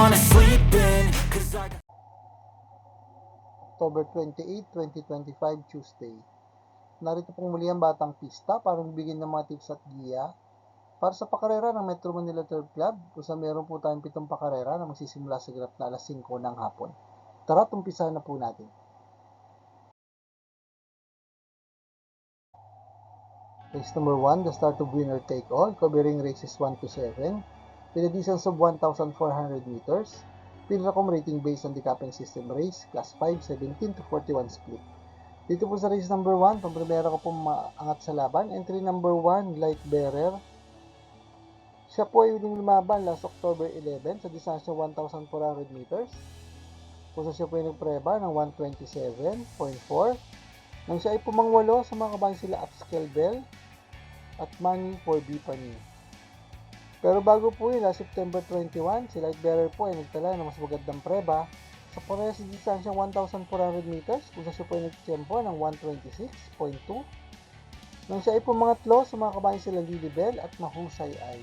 wanna sleep in cause I got October 28, 2025, Tuesday. Narito pong muli ang Batang Pista para magbigay ng mga tips at giya para sa pakarera ng Metro Manila 3rd Club kung saan meron po tayong pitong pakarera na magsisimula sa graph na alas 5 ng hapon. Tara, tumpisahan na po natin. Race number 1, the start of winner take all, covering races 1 to 7 with a distance of 1,400 meters. Pinracom rating based on the capping system race, class 5, 17 to 41 split. Dito po sa race number 1, pampremera ko po maangat sa laban. Entry number 1, Light Bearer. Siya po ay huling lumaban last October 11 sa distansya 1,400 meters. Sa siya po ay nagpreba ng 127.4. Nang siya ay pumangwalo sa mga kabayan sila Upscale Bell at Money for Bipani. Pero bago po yun, last September 21, si Light Bearer po ay nagtala ng mas magandang preba sa parehas sa distansyang 1,400 meters kung sa siya po ay nagtiyempo ng 126.2. Nang siya ay pumangatlo sa mga kabayan sila Lilibel at Mahusay ay.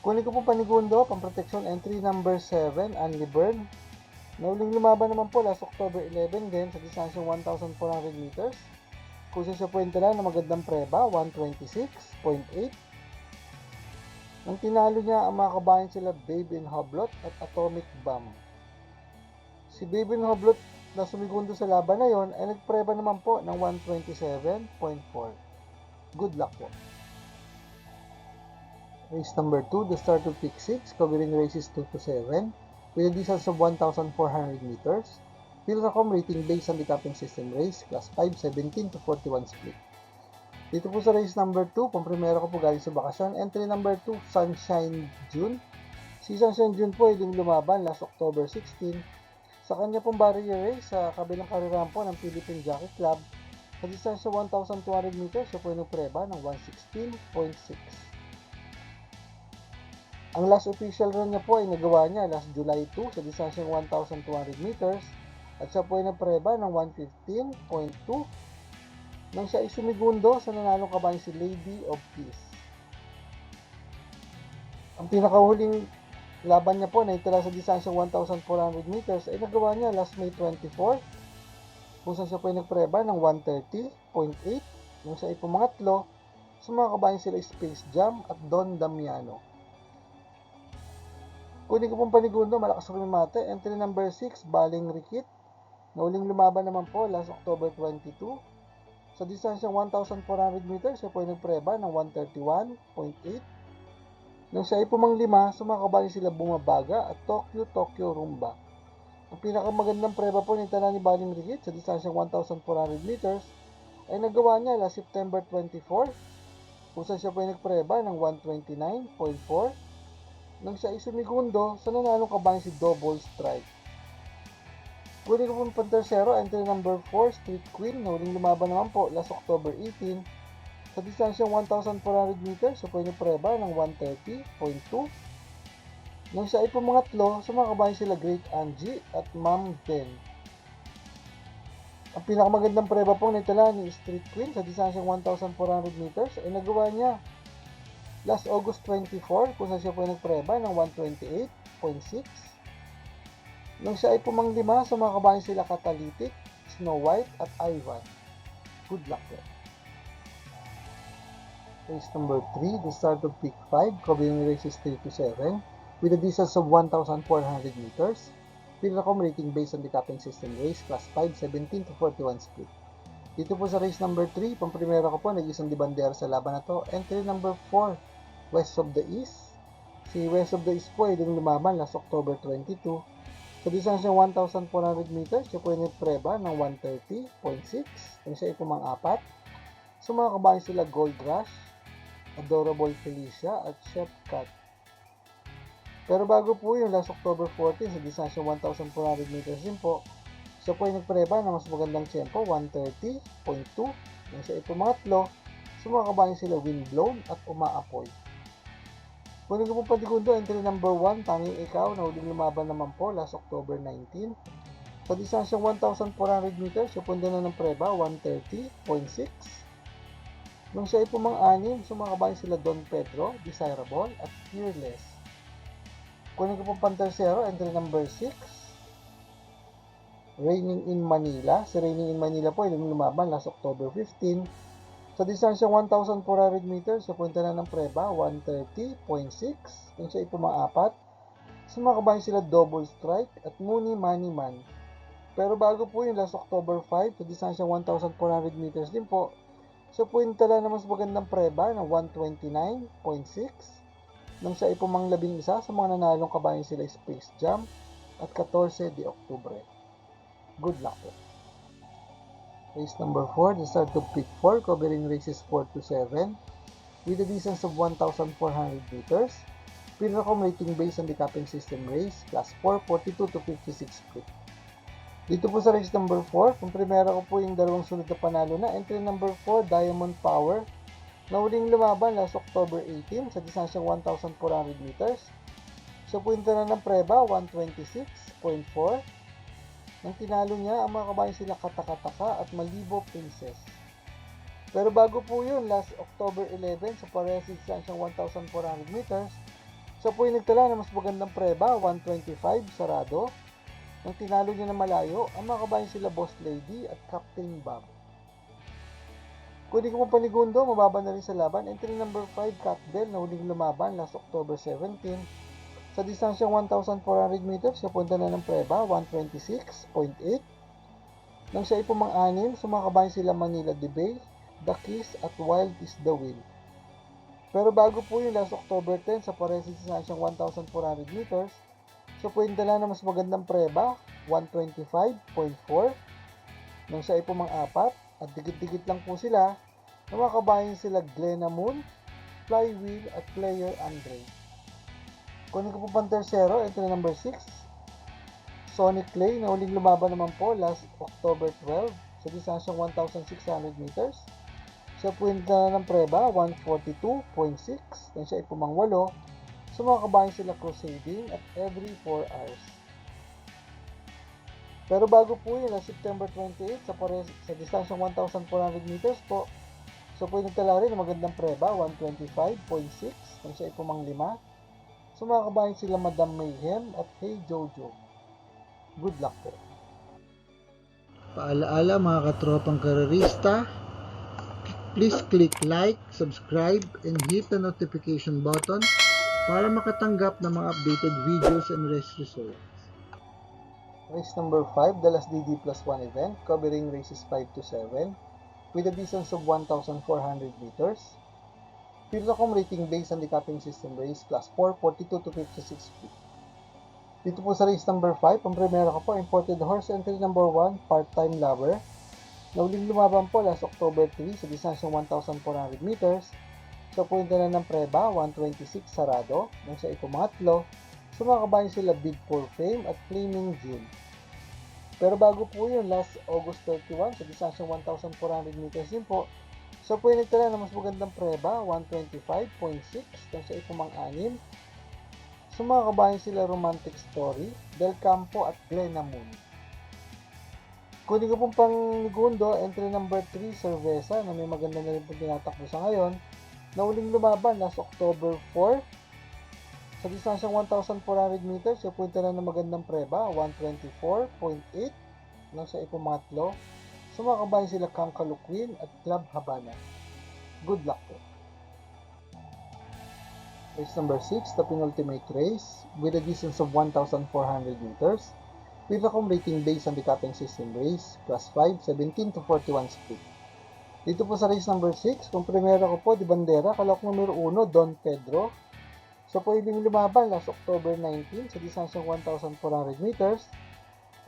Kunin ko po panigundo, pamproteksyon entry number 7, Anli Burn. Nauling lumaban naman po last October 11 din sa distansyang 1,400 meters. Kung siya po yung tala na magandang preba, 126.8. Nang tinalo niya ang mga kabayan sila Babe in Hoblot at Atomic Bomb. Si Babe in Hoblot na sumigundo sa laban na yon ay nagpreba naman po ng 127.4. Good luck po. Race number 2, the start of pick 6, covering races 2 to 7, with a distance of 1,400 meters. Pilracom rating based on the capping system race, class 5, 17 to 41 split. Dito po sa race number 2, pang primero ko po galing sa bakasyon. Entry number 2, Sunshine June. Si Sunshine June po ay yung lumaban last October 16 sa kanya pong barrier race sa kabilang karirahan po ng Philippine Jockey Club. Sa distansya 1,200 meters, siya po ay nagpreba ng 116.6. Ang last official run niya po ay nagawa niya last July 2 sa distansyang 1,200 meters at siya po ay napreba ng 115.2 nang siya ay sa nanalong kabayan si Lady of Peace. Ang pinakahuling laban niya po na itala sa distansyang 1,400 meters ay nagawa niya last May 24 kung saan siya po ay nagpreba ng 130.8 nang siya ay pumangatlo sa mga kabayan sila Space Jam at Don Damiano. Kunin ko pong panigundo, malakas ang mate. Entry number 6, Baling Rikit. Nauling lumaban naman po last October 22. Sa distansyang 1,400 meters, siya po ay nagpreba ng 131.8. Nang siya ay pumanglima, sumakabali sila Bumabaga at Tokyo Tokyo Rumba. Ang pinakamagandang preba po ni Tala ni Baling Rikit sa distansyang 1,400 meters ay nagawa niya last September 24 kung saan siya po ay nagpreba ng 129.4 nang siya ay sumigundo sa nanalong kabayan si Double Strike. Kunin ko pong pantersero, entry number 4, Street Queen, huling lumaban naman po last October 18. Sa distansyang 1,400 meters, po ay preba ng 130.2. Nang siya ay pumangatlo, sa mga kabayan sila Great Angie at Ma'am Ben. Ang pinakamagandang preba po nitala ni Street Queen sa distansyang 1,400 meters ay nagawa niya last August 24 kung saan siya po nagpreba ng 128.6. Nang siya ay pumanglima sa mga kabayan sila Catalytic, Snow White at Ivan. Good luck po. Race number 3, the start of peak 5, covering races 3 to 7, with a distance of 1,400 meters. Pinracom rating based on the capping system race, class 5, 17 to 41 split. Dito po sa race number 3, pang primera ko po, nag-isang di bandera sa laban na to. Entry number 4, West of the East. Si West of the East po ay din lumaban last October 22. Sa distansyang 1,400 meters, siya po ay nagpreba ng 130.6. Ang siya ay pumang-apat. Sa mga kabayan sila Gold Rush, Adorable Felicia at Chef Cat. Pero bago po yung last October 14 sa distansyang 1,400 meters din po, siya po ay nagpreba ng mas magandang tempo, 130.2. Nang siya ay pumangatlo, sa mga kabayan sila Windblown at Umaapoy. Kunin ko po patigundo, entry number 1, tanging ikaw, na huling lumaban naman po last October 19. Sa distansyang 1,400 meters, siya punta na ng preba, 130.6. Nung siya ay pumang-anim, sumakabayan sila Don Pedro, Desirable, at Fearless. Kunin ko po pang tersero, entry number 6. Raining in Manila. Si Raining in Manila po, yung lumaban last October 15. Sa distansyang 1,400 meters, sa punta na ng Preba, 130.6. Yung siya ipumaapat. Sumakabayan sila double strike at Muni Money Man. Pero bago po yung last October 5, sa distansyang 1,400 meters din po, sa puwintala na mas magandang preba ng 129.6 nang siya ipumang labing isa sa mga nanalong kabayan sila Space Jam at 14 de Oktubre. Good luck po. Race number 4, the start of peak 4, covering races 4 to 7 with a distance of 1,400 meters. Pinacom rating based on the capping system race, class 4, 42 to 56 feet. Dito po sa race number 4, kung primera ko po yung dalawang sunod na panalo na, entry number 4, Diamond Power, na huling lumaban last October 18 sa distansyang 1,400 meters. Sa punta na ng preba, 126.4. Nang tinalo niya, ang mga kabayan sila Katakataka at Malibo Princess. Pero bago po yun, last October 11 sa parehas sa distansyang 1,400 meters, siya po yung nagtala na mas magandang preba, 125 sarado. Nang tinalo niya na malayo, ang mga kabayan sila Boss Lady at Captain Bob. Kung di ko po panigundo, mababa na rin sa laban. Entry number 5, Cat Bell, na huling lumaban last October 17. Sa distansyang 1,400 meters, napunta na ng preba, 126.8. Nang siya ipumang-anim, sumakabayan sila Manila de The Kiss at Wild is the Will. Pero bago po yung last October 10 sa parehas sa distansyang 1,400 meters, So, puwinta lang na mas magandang preba, 125.4. Nang siya ay pumang-apat, at dikit-dikit lang po sila, na mga kabayan sila Glenna Moon, Flywheel, at Player Andre. Kunin ko po pang tersero, entry number 6. Sonic Clay, na uling lumaban naman po last October 12 sa distansyang 1,600 meters. Sa puwinta na ng preba, 142.6. Nang siya ay pumang 8, So mga kabayan sila crusading at every 4 hours. Pero bago po yun, na September 28, sa, pare, sa distansyang 1,400 meters po, so po yung nagtala rin ng magandang preba, 125.6, kung siya ipumang lima. So mga kabayan sila Madam Mayhem at Hey Jojo. Good luck po. Paalaala mga katropang karerista, please click like, subscribe, and hit the notification button para makatanggap ng mga updated videos and race results. Race number 5, Dallas DD plus 1 event, covering races 5 to 7, with a distance of 1,400 meters. Pilsacom rating based on the capping system race, class 4, 42 to 56 feet. Dito po sa race number 5, ang primera ko po, imported horse entry number 1, part-time lover. Nauling lumaban po last October 3 sa distansyang 1,400 meters sa punta na ng preba, 126 sarado. Nung sa ikumatlo, sumakabayan sila Bid for Fame at Flaming June. Pero bago po yun, last August 31, sa distansyang 1,400 meters din po, so yung nagtala na mas magandang preba, 125.6, nung sa ipumang-anim. Sumakabayan sila Romantic Story, Del Campo at Glenna Moon. Kunin ko pong pang gundo, entry number 3, Cerveza, na may maganda na rin po tinatakbo sa ngayon na uling lumaban last October 4 sa distansyang 1,400 meters sa punta na ng magandang preba 124.8 nang sa ipumatlo sumakabayan sila Kankalo Queen at Club Habana good luck po race number 6 the penultimate race with a distance of 1,400 meters with a rating based on the capping system race plus 5 17 to 41 speed dito po sa race number 6, kung primera ko po, di bandera, kalok numero 1, Don Pedro. So yung lumaban last October 19 sa distansyang 1,400 meters.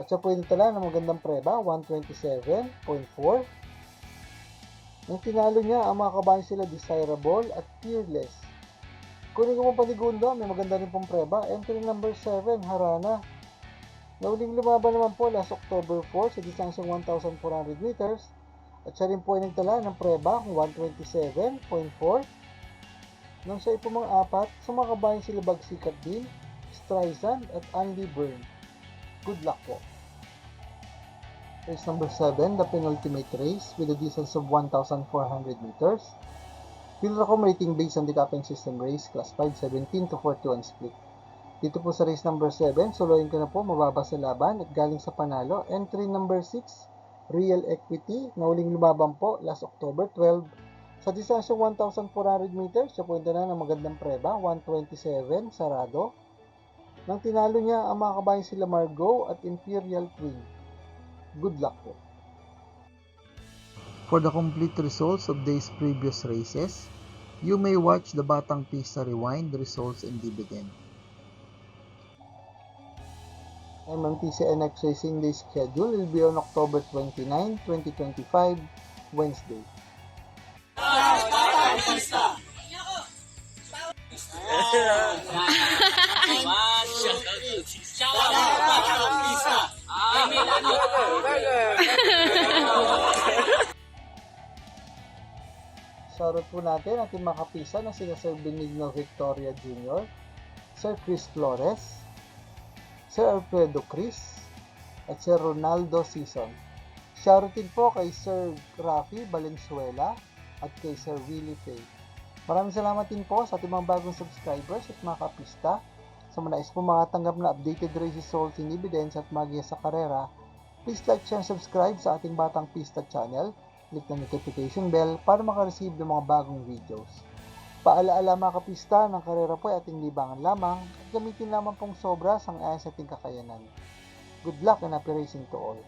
At siya po yung tala ng magandang preba, 127.4. Nang tinalo niya, ang mga kabayan sila desirable at fearless. Kunin ko pong panigundo, may maganda rin pong preba. Entry number 7, Harana. Nauling lumaban naman po last October 4 sa distansyang 1,400 meters. At siya rin po ay nagtala ng preba kung 127.4. Nang siya ipumang apat, sumakabayan sila Bagsikat din, Streisand at Andy Byrne. Good luck po. Race number 7, the penultimate race with a distance of 1,400 meters. Pilracom rating based on the capping system race, class 5, 17 to 41 split. Dito po sa race number 7, soloyin ko na po, mababa sa laban at galing sa panalo. Entry number 6, Real Equity, na uling lumaban po last October 12. Sa distansyang 1,400 meters, siya po na ng magandang preba, 127, sarado. Nang tinalo niya ang mga kabayan sila Margot at Imperial Queen. Good luck po. For the complete results of these previous races, you may watch the Batang Pista Rewind results and dividend. MMTC NX Racing Day schedule will be on October 29, 2025, Wednesday. Shoutout po natin ating mga kapisa na sila Sir Benigno Victoria Jr., Sir Chris Flores, Sir Alfredo Chris, at Sir Ronaldo Season. Shoutout din po kay Sir Rafi Valenzuela at kay Sir Willie Pay. Maraming salamat din po sa ating mga bagong subscribers at mga kapista. Sa mga nais po makatanggap na updated race results in evidence at magiya sa karera, please like, share, and subscribe sa ating Batang Pista channel. Click na notification bell para makareceive ng mga bagong videos. Paalaala mga kapista ng karera po ay ating libangan lamang at gamitin lamang pong sobra sang ayon sa ating kakayanan. Good luck and happy racing to all.